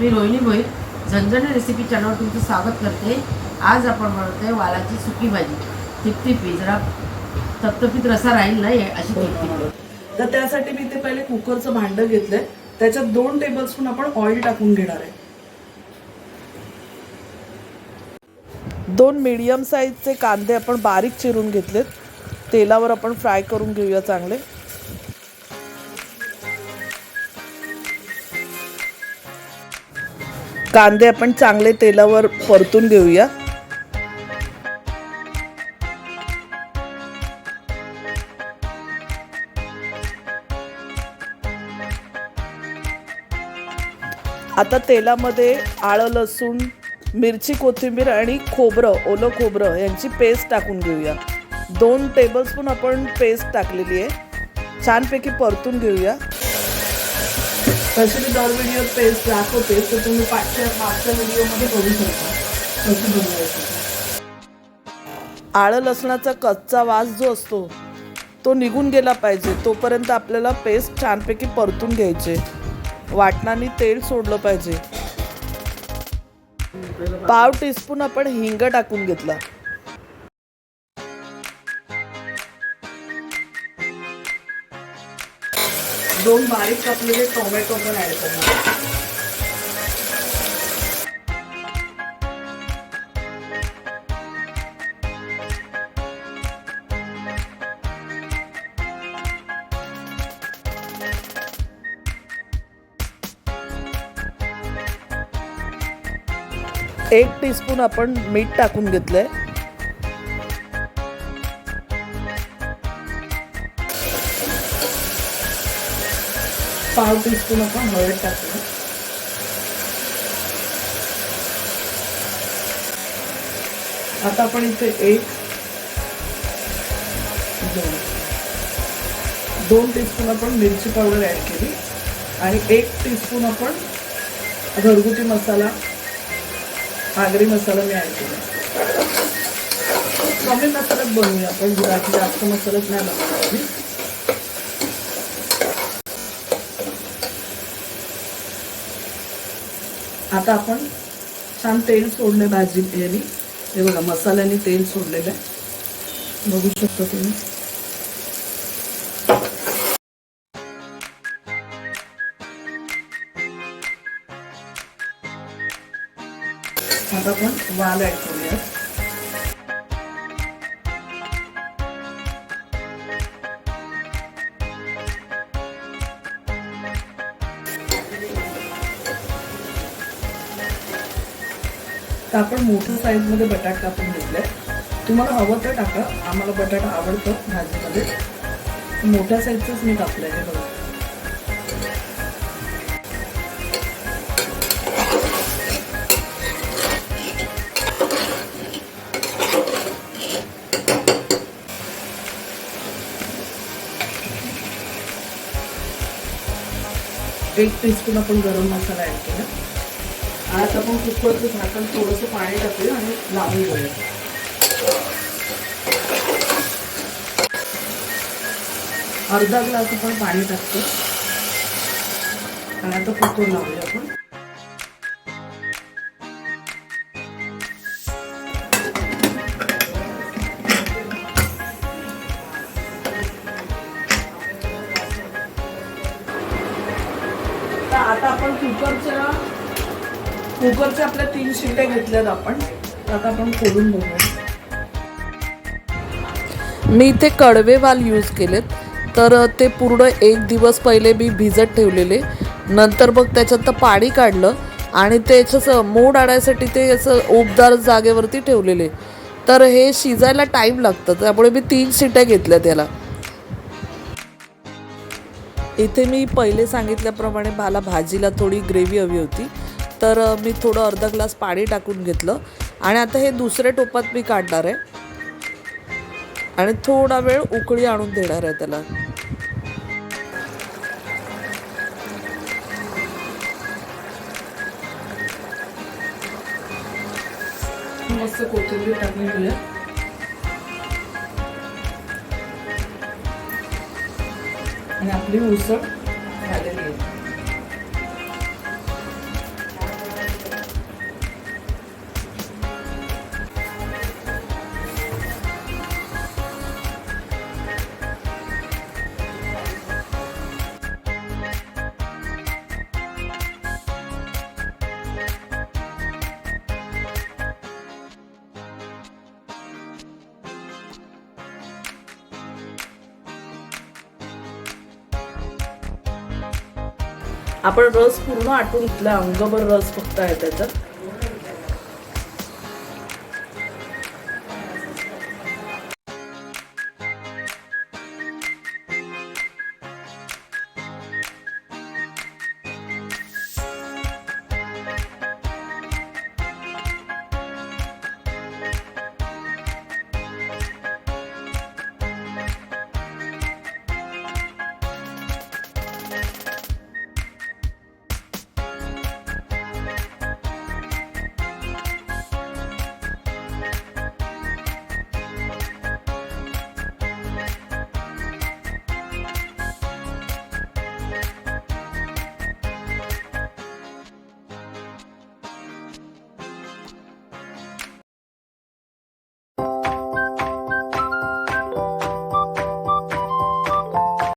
मी Rohini Bhoir झणझणी recipe चॅनलवर तुमचं स्वागत करते. आज आपण बनवतोय वालाची सुकी भाजी. तिपतिपी जरा तपतपीत रसा राहील नाही अशी तिपतिपी तर त्यासाठी मी ते पहिले कुकरचं भांडं घेतलंय. त्याच्यात दोन टेबलस्पून आपण ऑइल टाकून घेणार आहे. दोन मीडियम साईजचे कांदे आपण बारीक चिरून घेतलेत. तेलावर आपण फ्राय करून घेऊया चांगले. कांदे आपण चांगले तेलावर परतून घेऊया. आता तेलामध्ये आळं लसूण मिरची कोथिंबीर आणि खोबरं ओलं खोबरं यांची पेस्ट टाकून घेऊया. दोन टेबलस्पून आपण पेस्ट टाकलेली आहे. छानपैकी परतून घेऊया. तशी दर व्हिडिओ पेस्ट दाखवते तर तुम्ही पाठच्या मागच्या व्हिडिओमध्ये बघू शकता. कशी बनवायची. आलं लसणाचा कच्चा वास जो असतो तो निघून गेला पाहिजे. तोपर्यंत आपल्याला पेस्ट छानपैकी परतून घ्यायचे. वाटणाने तेल सोडलं पाहिजे. पाव टीस्पून आपण हिंग टाकून घेतला. दोन बारीक कापलेले टोमॅटो पण ऍड करणार. एक टीस्पून आपण मीठ टाकून घेतलं आहे पाव टीस्पून आपण हळद टाकू आता आपण इथे एक दोन. दोन टीस्पून आपण मिरची पावडर ऍड केली. आणि एक टीस्पून आपण घरगुती मसाला आगरी मसाला मी ऍड केला. कमी मसाल्यात बनवूया आपण गुळाची जास्त मसाल्यात नाही बनवणार आता आपण छान तेल सोडले भाजी याने. हे बघा मसाल्याने तेल सोडलेलं आहे. बघू शकता तुम्ही. आता आपण वाल ऍड करूया तर आपण मोठ्या साईजमध्ये बटाटा कापून घेतला आहे तुम्हाला हवं तर टाका. आम्हाला बटाटा आवडतो भाजीमध्ये. मोठ्या साईजचंच मी कापलं आहे बघा. एक टीस्पून आपण गरम मसाला ऍड केला. आणि आता आपण कुकरचं झाकण थोडंसं पाणी टाकूया आणि लावून घेऊया. अर्धा ग्लास आपण पाणी टाकतो आणि आता कुकर लावूया आपण. तर आता आपण कुकरच्या कुकरचे आपल्या तीन शिट्या घेतल्यात आपण. आता आपण खोलून बघूया. मी इथे कडवे वाल यूज केलेत. तर ते पूर्ण एक दिवस पहिले मी भिजत ठेवलेले. नंतर मग त्याच्यात पाणी काढलं आणि ते असं मोड आणायसाठी ते असं उबदार जागेवरती ठेवलेले. तर हे शिजायला टाईम लागतं. त्यामुळे मी तीन शिट्या घेतल्या त्याला इथे मी पहिले सांगितल्याप्रमाणे मला भाजीला थोडी ग्रेव्ही हवी होती. तर मी थोडं अर्धा ग्लास पाणी टाकून घेतलं. आणि आता हे दुसऱ्या टोपात मी काढणार आहे. आणि थोडा वेळ उकळी आणून देणार आहे त्याला. मस्त कोथिंबीर टाकून घेऊया आणि आपली उसळ झालेली आहे. आपण रस पूर्ण आटून घेतला अंगभर रस फक्त आहे त्याच्यात.